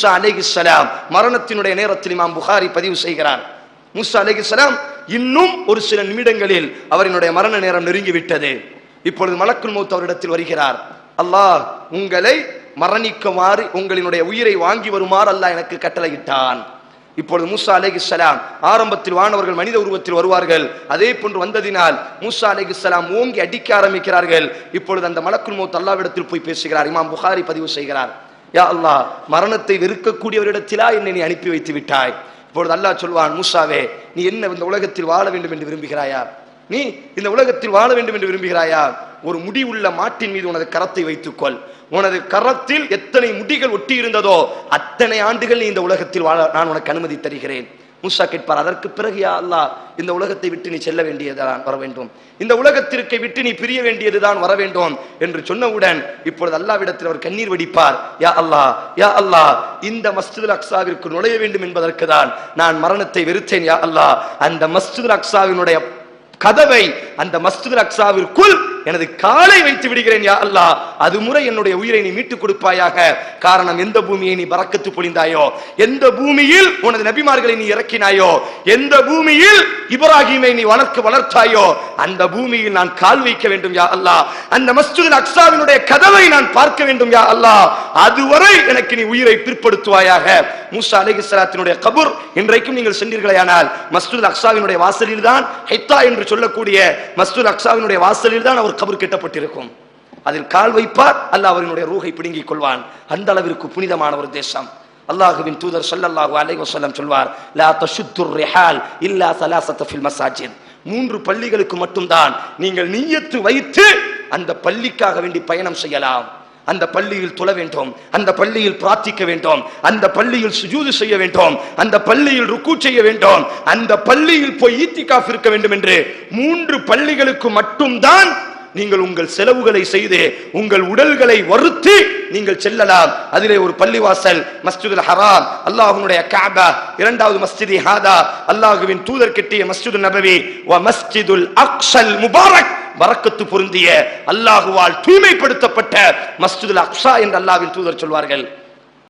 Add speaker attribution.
Speaker 1: மூசா அலேஹிஸ்லாம் மரணத்தினுடைய நேரத்தில் இமாம் புகாரி பதிவு செய்கிறார். மூசா அலேஹிஸ்லாம் இன்னும் ஒரு சில நிமிடங்களில் அவரினுடைய மரண நேரம் நெருங்கிவிட்டது. இப்பொழுது மலக்குள் மௌத் அவரிடத்தில் வருகிறார். அல்லாஹ் உங்களை மரணிக்குமாறு உங்களினுடைய உயிரை வாங்கி வருமாறு அல்லாஹ் எனக்கு கட்டளையிட்டான். இப்பொழுது மூசா அலைஹிஸ்ஸலாம் ஆரம்பத்தில் வானவர்கள் மனித உருவத்தில் வருவார்கள். அதே போன்று வந்ததினால் மூசா அலைஹிஸ்ஸலாம் ஓங்கி அடிக்க ஆரம்பிக்கிறார்கள். இப்பொழுது அந்த மலக்குள் மௌத் அல்லாவிடத்தில் போய் பேசுகிறார். இமாம் புகாரி பதிவு செய்கிறார். யா அல்லாஹ் மரணத்தை வெறுக்கக்கூடியவரிடத்திலா என்னை நீ அனுப்பி வைத்து விட்டாய். இப்பொழுது அல்லாஹ் சொல்வான் மூசாவே நீ என்ன இந்த உலகத்தில் வாழ வேண்டும் என்று விரும்புகிறாயா? நீ இந்த உலகத்தில் வாழ வேண்டும் என்று விரும்புகிறாயா? ஒரு முடி உள்ள மாட்டின் மீது உனது கரத்தை வைத்துக்கொள். உனது கரத்தில் எத்தனை முடிகள் ஒட்டி இருந்ததோ அத்தனை ஆண்டுகள் நீ இந்த உலகத்தில் வாழ நான் உனக்கு அனுமதி தருகிறேன். மூசா கேட்பார் அதற்கு பிறகு யா அல்லாஹ் இந்த உலகத்தை விட்டு நீ செல்ல வேண்டியதுதான் வர வேண்டும். இந்த உலகத்திற்கு விட்டு நீ பிரிய வேண்டியதுதான் வர வேண்டும் என்று சொன்னவுடன் இப்பொழுது அல்லாவிடத்தில் அவர் கண்ணீர் வடிப்பார். யா அல்லாஹ் யா அல்லாஹ் இந்த மஸ்ஜிதுல் அக்ஸாவிற்கு நுழைய வேண்டும் என்பதற்கு தான் நான் மரணத்தை வெறுத்தேன் யா அல்லாஹ். அந்த மஸ்ஜிதுல் அக்ஸாவினுடைய கதவை அந்த மஸ்ஜித் அக்ஸாவிற்குள் எனது காலை வைத்து விடுகிறேன் யா அல்லா அது முறை என்னுடைய உயிரை நீ மீட்டுக் கொடுப்பாயாக. காரணம் எந்த பூமியை நீ பறக்கத்து பொழிந்தாயோ எந்த பூமியில் உனது நபிமார்களை நீ இறக்கினாயோ எந்த பூமியில் இப்ராஹிமை நீ வளர்க்க வளர்த்தாயோ அந்த பூமியில் நான் கால் வைக்க வேண்டும் யா அல்லா அந்த மஸ்ஜித் அக்ஸாவினுடைய கதவை நான் பார்க்க வேண்டும் யா அல்லா அதுவரை எனக்கு நீ உயிரை பிற்படுத்துவாயாக. மூசா அலிகலாத்தினுடைய கபூர் இன்றைக்கும் நீங்கள் சென்றீர்களேயானால் மஸ்ஜித் அக்ஸாவினுடைய வாசலில் தான் ஹைத்தா என்று சொல்லக்கூடிய மஸ்ஜித் அக்ஸாவினுடைய வாசலில் தான் அவர் ஒரு கபர் கெட்டப்பட்டிருக்கும். அதில் கால் வைப்பார் அல்லாஹ் அவரினுடைய ரூகை பிடுங்கிக் கொள்வான். அந்த அளவிற்கு புனிதமான ஒரு தேசம். அல்லாஹுவின் தூதர் ஸல்லல்லாஹு அலைஹி வஸல்லம் சொல்வார் லா தஷுத்துர் ரிஹால் இல்லா ஸலாஸத ஃபில் மசாஜித் மூன்று பள்ளிகளுக்கு மட்டும்தான் நீங்கள் நீயத்து வைத்து அந்த பள்ளிக்காக வேண்டி பயணம் செய்யலாம். அந்த பள்ளியில் தொழ வேண்டும் அந்த பள்ளியில் பிரார்த்திக்க வேண்டும் அந்த பள்ளியில் சுஜூது செய்ய வேண்டும் அந்த பள்ளியில் ருக்கு செய்ய வேண்டும் அந்த பள்ளியில் போய் ஈத்திகாஃப் இருக்க வேண்டும் என்று மூன்று பள்ளிகளுக்கு மட்டும்தான் நீங்கள் உங்கள் செலவுகளை செய்து உங்கள் உடல்களை வருத்தி நீங்கள் செல்லலாம். அதிலே ஒரு பள்ளிவாசல் மஸ்ஜிதுல் ஹராம் அல்லாஹுனுடைய காபா இரண்டாவது மஸ்ஜிதி ஹாதா அல்லாஹுவின் தூதர் கெட்டிய மஸ்ஜிதுல் நபவி வ மஸ்ஜிதுல் அக்ஷல் முபாரக் வரக்கத்து பொருந்திய அல்லாஹுவால் தூய்மைப்படுத்தப்பட்ட மஸ்ஜிதுல் அக்ஷா என்று அல்லாஹ்வின் தூதர் சொல்வார்கள்.